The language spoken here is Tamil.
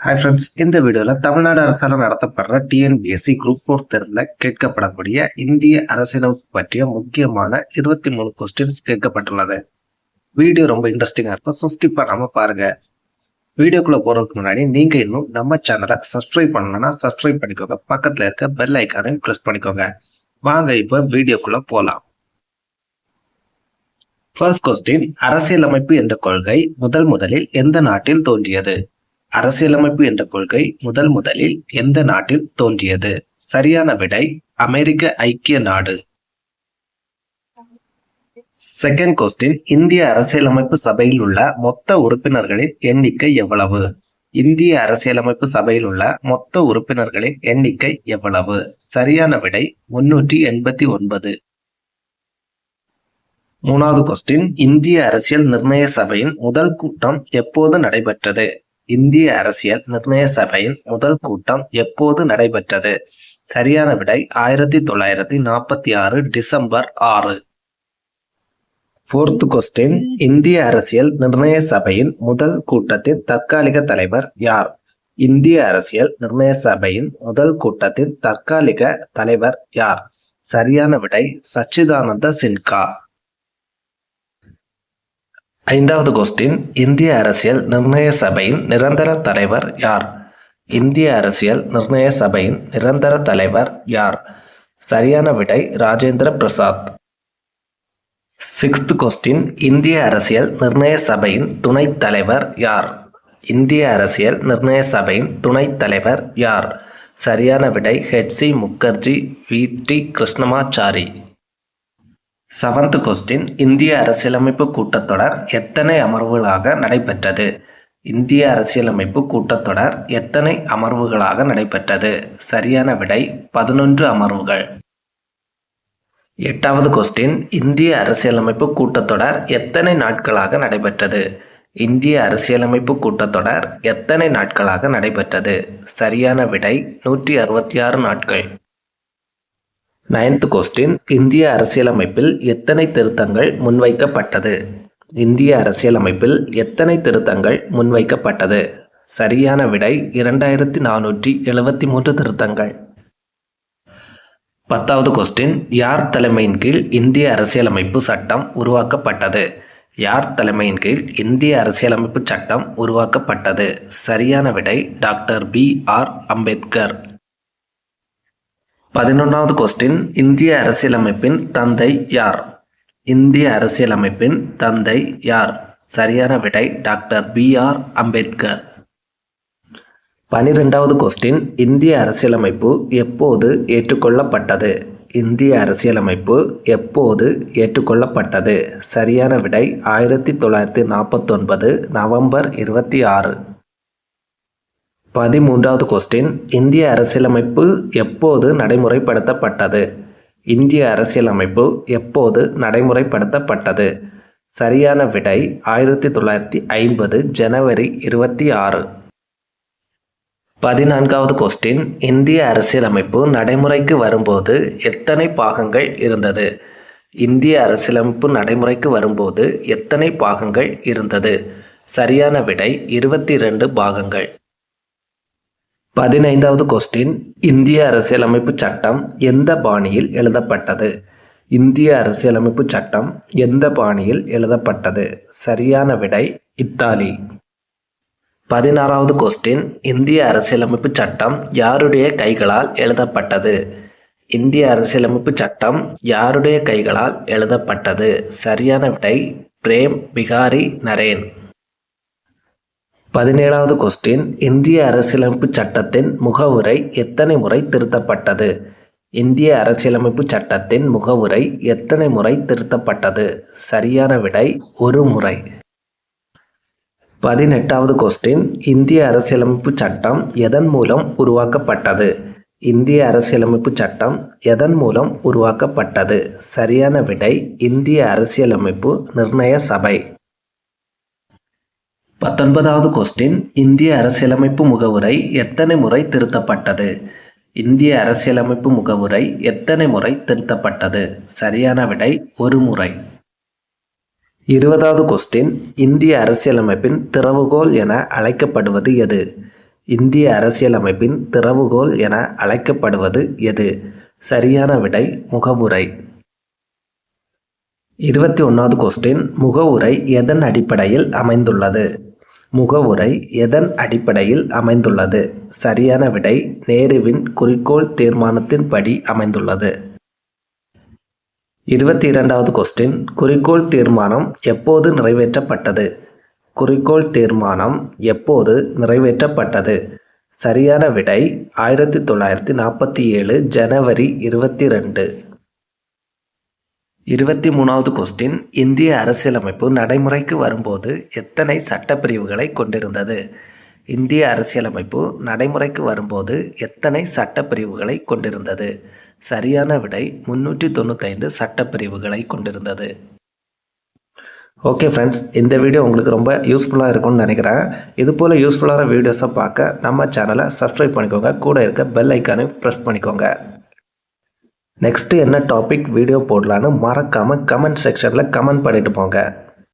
ஹாய் ஃப்ரெண்ட்ஸ் இந்த வீடியோவில் தமிழ்நாடு அரசால் நடத்தப்படுற டிஎன்பிஎஸ்சி குரூப் ஃபோர் தேர்வில் கேட்கப்படக்கூடிய இந்திய அரசியலமைப்பு பற்றிய முக்கியமான இருபத்தி மூணு கொஸ்டின்ஸ் கேட்கப்பட்டுள்ளது. வீடியோ ரொம்ப இன்ட்ரெஸ்டிங்காக இருக்கும் ஸோ ஸ்கிப் பண்ணாமல் பாருங்கள் வீடியோக்குள்ளே போகிறதுக்கு முன்னாடி நீங்கள் இன்னும் நம்ம சேனலை சப்ஸ்கிரைப் பண்ணலன்னா சப்ஸ்கிரைப் பண்ணிக்கோங்க. பக்கத்தில் இருக்க பெல் ஐக்கானையும் ப்ரெஸ் பண்ணிக்கோங்க. வாங்க இப்போ வீடியோக்குள்ளே போகலாம் ஃபர்ஸ்ட் கொஸ்டின் அரசியலமைப்பு என்ற கொள்கை முதல் முதலில் எந்த நாட்டில் தோன்றியது? அரசியலமைப்பு என்ற கொள்கை முதல் முதலில் எந்த நாட்டில் தோன்றியது? சரியான விடை அமெரிக்க ஐக்கிய நாடு. செகண்ட் கொஸ்டின் இந்திய அரசியலமைப்பு சபையில் உள்ள மொத்த உறுப்பினர்களின் எண்ணிக்கை எவ்வளவு? இந்திய அரசியலமைப்பு சபையில் உள்ள மொத்த உறுப்பினர்களின் எண்ணிக்கை எவ்வளவு? சரியான விடை முன்னூற்றி எண்பத்தி ஒன்பது. மூணாவது கொஸ்டின் இந்திய அரசியல் நிர்ணய சபையின் முதல் கூட்டம் எப்போது நடைபெற்றது? இந்திய அரசியல் நிர்ணய சபையின் முதல் கூட்டம் எப்போது நடைபெற்றது? சரியான விடை ஆயிரத்தி தொள்ளாயிரத்தி நாற்பத்தி ஆறு டிசம்பர் ஆறு. ஃபோர்த் கொஸ்டின் இந்திய அரசியல் நிர்ணய சபையின் முதல் கூட்டத்தின் தற்காலிக தலைவர் யார்? இந்திய அரசியல் நிர்ணய சபையின் முதல் கூட்டத்தின் தற்காலிக தலைவர் யார்? சரியான விடை சச்சிதானந்த சின்கா ஐந்தாவது கொஸ்டின் இந்திய அரசியல் நிர்ணய சபையின் நிரந்தர தலைவர் யார்? இந்திய அரசியல் நிர்ணய சபையின் நிரந்தர தலைவர் யார்? சரியான விடை ராஜேந்திர பிரசாத். சிக்ஸ்த் கொஸ்டின் இந்திய அரசியல் நிர்ணய சபையின் துணைத் தலைவர் யார்? இந்திய அரசியல் நிர்ணய சபையின் துணைத் தலைவர் யார்? சரியான விடை H. C. Mukherjee V. T. Krishnamachari. Seventh question இந்திய அரசியலமைப்பு கூட்டத்தொடர் எத்தனை அமர்வுகளாக நடைபெற்றது? இந்திய அரசியலமைப்பு கூட்டத்தொடர் எத்தனை அமர்வுகளாக நடைபெற்றது? சரியான விடை பதினொன்று அமர்வுகள். எட்டாவது கொஸ்டின் இந்திய அரசியலமைப்பு கூட்டத்தொடர் எத்தனை நாட்களாக நடைபெற்றது? இந்திய அரசியலமைப்பு கூட்டத்தொடர் எத்தனை நாட்களாக நடைபெற்றது? சரியான விடை நூற்றி அறுபத்தி ஆறு நாட்கள். நைன்த் கொஸ்டின் இந்திய அரசியலமைப்பில் எத்தனை திருத்தங்கள் முன்வைக்கப்பட்டது? இந்திய அரசியலமைப்பில் எத்தனை திருத்தங்கள் முன்வைக்கப்பட்டது? சரியான விடை இரண்டாயிரத்தி நானூற்றி எழுபத்தி மூன்று திருத்தங்கள். பத்தாவது கொஸ்டின் யார் தலைமையின் கீழ் இந்திய அரசியலமைப்பு சட்டம் உருவாக்கப்பட்டது? யார் தலைமையின் கீழ் இந்திய அரசியலமைப்பு சட்டம் உருவாக்கப்பட்டது? சரியான விடை டாக்டர் பி ஆர் அம்பேத்கர். பதினொன்றாவது கொஸ்டின் இந்திய அரசியலமைப்பின் தந்தை யார்? இந்திய அரசியலமைப்பின் தந்தை யார்? சரியான விடை டாக்டர் பி ஆர் அம்பேத்கர். பனிரெண்டாவது கொஸ்டின் இந்திய அரசியலமைப்பு எப்போது ஏற்றுக்கொள்ளப்பட்டது? இந்திய அரசியலமைப்பு எப்போது ஏற்றுக்கொள்ளப்பட்டது? சரியான விடை ஆயிரத்தி தொள்ளாயிரத்தி நாற்பத்தொன்பது நவம்பர் இருபத்தி ஆறு. பதிமூன்றாவது கொஸ்டின் இந்திய அரசியலமைப்பு எப்போது நடைமுறைப்படுத்தப்பட்டது? இந்திய அரசியலமைப்பு எப்போது நடைமுறைப்படுத்தப்பட்டது? சரியான விடை ஆயிரத்தி தொள்ளாயிரத்தி ஐம்பது ஜனவரி இருபத்தி ஆறு. பதினான்காவது கொஸ்டின் இந்திய அரசியலமைப்பு நடைமுறைக்கு வரும்போது எத்தனை பாகங்கள் இருந்தது? இந்திய அரசியலமைப்பு நடைமுறைக்கு வரும்போது எத்தனை பாகங்கள் இருந்தது? சரியான விடை இருபத்தி ரெண்டு பாகங்கள். பதினைந்தாவது கொஸ்டின் இந்திய அரசியலமைப்பு சட்டம் எந்த பாணியில் எழுதப்பட்டது? இந்திய அரசியலமைப்பு சட்டம் எந்த பாணியில் எழுதப்பட்டது? சரியான விடை இத்தாலி. பதினாறாவது கொஸ்டின் இந்திய அரசியலமைப்பு சட்டம் யாருடைய கைகளால் எழுதப்பட்டது? இந்திய அரசியலமைப்பு சட்டம் யாருடைய கைகளால் எழுதப்பட்டது? சரியான விடை பிரேம் பிகாரி நரேன். பதினேழாவது கொஸ்டின் இந்திய அரசியலமைப்பு சட்டத்தின் முகவுரை எத்தனை முறை திருத்தப்பட்டது? இந்திய அரசியலமைப்பு சட்டத்தின் முகவுரை எத்தனை முறை திருத்தப்பட்டது? சரியான விடை ஒரு முறை. பதினெட்டாவது கொஸ்டின் இந்திய அரசியலமைப்பு சட்டம் எதன் மூலம் உருவாக்கப்பட்டது? இந்திய அரசியலமைப்பு சட்டம் எதன் மூலம் உருவாக்கப்பட்டது? சரியான விடை இந்திய அரசியலமைப்பு நிர்ணய சபை. பத்தொன்பதாவது கொஸ்டின் இந்திய அரசியலமைப்பு முகவுரை எத்தனை முறை திருத்தப்பட்டது? இந்திய அரசியலமைப்பு முகவுரை எத்தனை முறை திருத்தப்பட்டது? சரியான விடை ஒரு முறை. இருபதாவது கொஸ்டின் இந்திய அரசியலமைப்பின் திறவுகோல் என அழைக்கப்படுவது எது? இந்திய அரசியலமைப்பின் திறவுகோல் என அழைக்கப்படுவது எது? சரியான விடை முகவுரை. இருபத்தி ஒன்றாவது கொஸ்டின் முகவுரை எதன் அடிப்படையில் அமைந்துள்ளது? முகவுரை எதன் அடிப்படையில் அமைந்துள்ளது? சரியான விடை நேருவின் குறிக்கோள் தீர்மானத்தின்படி அமைந்துள்ளது. இருபத்தி இரண்டாவது கொஸ்டின் குறிக்கோள் தீர்மானம் எப்போது நிறைவேற்றப்பட்டது? குறிக்கோள் தீர்மானம் எப்போது நிறைவேற்றப்பட்டது? சரியான விடை ஆயிரத்தி தொள்ளாயிரத்தி நாற்பத்தி ஏழு ஜனவரி இருபத்தி ரெண்டு. இருபத்தி மூணாவது கொஸ்டின் இந்திய அரசியலமைப்பு நடைமுறைக்கு வரும்போது எத்தனை சட்டப்பிரிவுகளை கொண்டிருந்தது? இந்திய அரசியலமைப்பு நடைமுறைக்கு வரும்போது எத்தனை சட்டப்பிரிவுகளை கொண்டிருந்தது? சரியான விடை முன்னூற்றி தொண்ணூத்தைந்து சட்டப்பிரிவுகளை கொண்டிருந்தது. ஓகே ஃப்ரெண்ட்ஸ் இந்த வீடியோ உங்களுக்கு ரொம்ப யூஸ்ஃபுல்லாக இருக்கும்னு நினைக்கிறேன். இது போல் யூஸ்ஃபுல்லான வீடியோஸை பார்க்க நம்ம சேனலை சப்ஸ்கிரைப் பண்ணிக்கோங்க. கூட இருக்க பெல் ஐக்கானையும் ப்ரெஸ் பண்ணிக்கோங்க. நெக்ஸ்ட்டு என்ன டாபிக் வீடியோ போடலான்னு மறக்காமல் கமெண்ட் செக்ஷனில் கமெண்ட் பண்ணிட்டு போங்க.